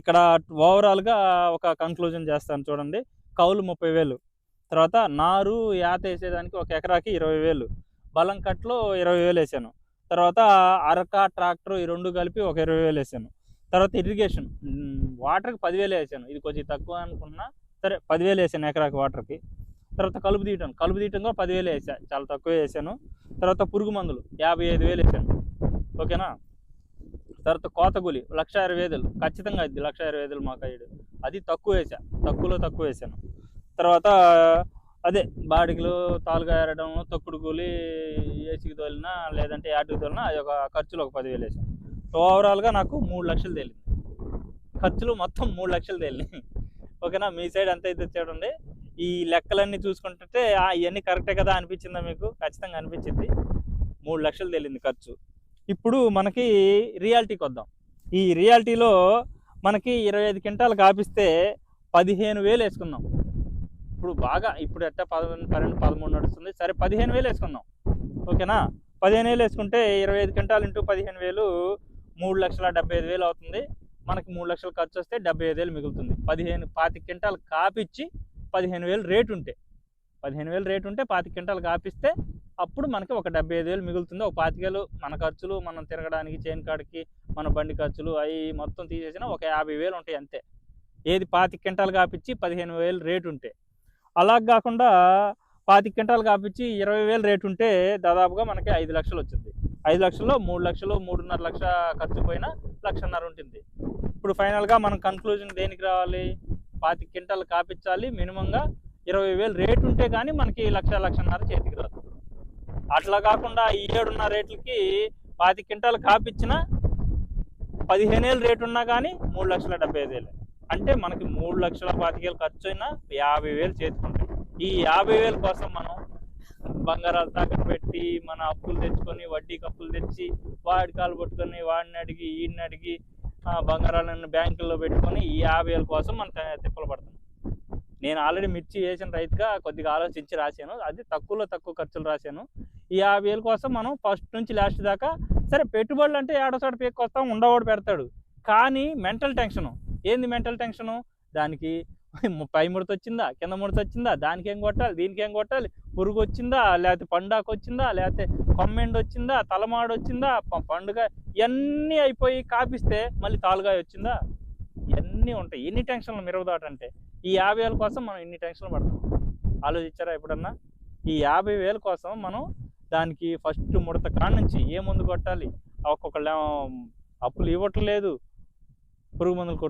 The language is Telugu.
ఇక్కడ ఓవరాల్గా ఒక కంక్లూజన్ చేస్తాను చూడండి. కౌలు ముప్పై వేలు. తర్వాత నారు యాత వేసేదానికి ఒక ఎకరాకి ఇరవై వేలు. బలం కట్లు ఇరవై వేలు వేసాను. తర్వాత అరక ట్రాక్టర్ ఈ రెండు కలిపి ఒక ఇరవై వేలు వేసాను. తర్వాత ఇరిగేషన్ వాటర్కి పదివేలు వేసాను. ఇది కొంచెం తక్కువ అనుకున్నా సరే పదివేలు వేసాను ఎకరాకి వాటర్కి తర్వాత కలుపు తీయటం. కలుపు తీయటం కూడా పదివేలు వేసా. చాలా తక్కువ వేసాను. తర్వాత పురుగు మందులు యాభై ఐదు వేలు వేసాను. ఓకేనా? తర్వాత కోతగులి లక్ష ఇరవై వేలు ఖచ్చితంగా అది లక్ష ఇరవై వేలు మాకు అయ్యాడు అది తక్కువ వేసా తక్కువలో తక్కువ వేసాను తర్వాత అదే బాడిగలు తాలుగా ఏరడం తొక్కుడు కూలి ఏసీకి తోలినా లేదంటే యాటికి తోలినా అది ఒక ఖర్చులు ఒక పదివేలు వేసాను ఓవరాల్గా నాకు మూడు లక్షలు తేలింది. ఖర్చులు మొత్తం మూడు లక్షలు తేలినాయి. ఓకేనా? మీ సైడ్ ఎంత అయితే చూడండి. ఈ లెక్కలన్నీ చూసుకుంటుంటే ఇవన్నీ కరెక్టే కదా అనిపించిందా మీకు? ఖచ్చితంగా అనిపించింది. మూడు లక్షలు తేలింది ఖర్చు. ఇప్పుడు మనకి రియాలిటీకి వద్దాం ఈ రియాలిటీలో మనకి ఇరవై ఐదు క్వింటాలు కాపిస్తే పదిహేను వేలు వేసుకుందాం. ఇప్పుడు బాగా ఇప్పుడు ఎట్ట పదకొండు పన్నెండు పదమూడు నడుస్తుంది. సరే పదిహేను వేలు వేసుకుందాం. ఓకేనా? పదిహేను వేలు వేసుకుంటే ఇరవై ఐదు క్వింటాలు ఇంటూ పదిహేను వేలు మూడు లక్షల డెబ్బై ఐదు వేలు అవుతుంది. మనకి మూడు లక్షలు ఖర్చు వస్తే డెబ్బై ఐదు వేలు మిగులుతుంది. పదిహేను పాతి క్వింటాలు కాపిచ్చి పదిహేను వేలు రేటు ఉంటే పదిహేను వేలు రేటు ఉంటే పాతి క్వింటాలు కాపిస్తే అప్పుడు మనకి ఒక డెబ్బై ఐదు వేలు మిగులుతుంది. ఒక పాతికేలు మన ఖర్చులు మనం తిరగడానికి చైన్ కాడికి మన బండి ఖర్చులు అవి మొత్తం తీసేసిన ఒక యాభై వేలు ఉంటాయి అంతే. ఏది పాతి క్వింటాలు కాపిచ్చి పదిహేను వేలు రేటు ఉంటే అలా కాకుండా పాతి క్వింటాలు కాపిచ్చి ఇరవై వేలు రేటు ఉంటే దాదాపుగా మనకి ఐదు లక్షలు వచ్చింది. ఐదు లక్షల్లో మూడు లక్షలు మూడున్నర లక్ష ఖర్చు పోయినా లక్షన్నర ఉంటుంది. ఇప్పుడు ఫైనల్గా మనం కన్క్లూజన్ దేనికి రావాలి? పాతి క్వింటాలు కాపించాలి మినిమంగా ఇరవై వేలు రేటు ఉంటే కానీ మనకి లక్ష లక్షన్నర చేతికి రాదు. అట్లా కాకుండా ఈ ఏడున్న రేట్లకి పాతి క్వింటాలు కాపిచ్చిన పదిహేను వేలు రేటు ఉన్నా కానీ మూడు లక్షల డెబ్బై ఐదు వేలు. అంటే మనకి మూడు లక్షల పాతికేలు ఖర్చు అయినా యాభై వేలు చేతుకుంటాం ఈ యాభై వేల కోసం మనం బంగారాలు తాకట్టు పెట్టి మన అప్పులు తెచ్చుకొని వడ్డీకి అప్పులు తెచ్చి వాడి కాలు పట్టుకొని వాడిని అడిగి ఈడిని అడిగి బంగారాలను బ్యాంకుల్లో పెట్టుకొని ఈ యాభై వేల కోసం మనం తిప్పలు పడతాం నేను ఆల్రెడీ మిర్చి వేసిన రైతుగా కొద్దిగా ఆలోచించి రాశాను. అది తక్కువలో తక్కువ ఖర్చులు రాశాను. ఈ యాభై వేల కోసం మనం ఫస్ట్ నుంచి లాస్ట్ దాకా సరే పెట్టుబడులు అంటే ఏడోసారి పేకొస్తాం ఉండవాడు పెడతాడు. కానీ మెంటల్ టెన్షను ఏంది మెంటల్ టెన్షను దానికి పై ముడత వచ్చిందా కింద ముడత వచ్చిందా దానికి ఏం కొట్టాలి దీనికి ఏం కొట్టాలి? పురుగు వచ్చిందా లేకపోతే పండాకు వచ్చిందా లేకపోతే కొమ్మెండు వచ్చిందా తలమాడు వచ్చిందా ప- పండుగ ఇవన్నీ అయిపోయి కాపిస్తే మళ్ళీ తాలుగాయ వచ్చిందా? ఇవన్నీ ఉంటాయి. ఎన్ని టెన్షన్లు మిరవదాటంటే ఈ యాభై వేల కోసం మనం ఇన్ని టెన్షన్లు పడతాం. ఆలోచించారా ఎప్పుడన్నా? ఈ యాభై వేల కోసం మనం దానికి ఫస్ట్ ముడత కాడ నుంచి ఏ మందు కొట్టాలి? ఒక్కొక్కళ్ళు అప్పులు ఇవ్వట్లేదు. పురుగు మందులు కొట్టు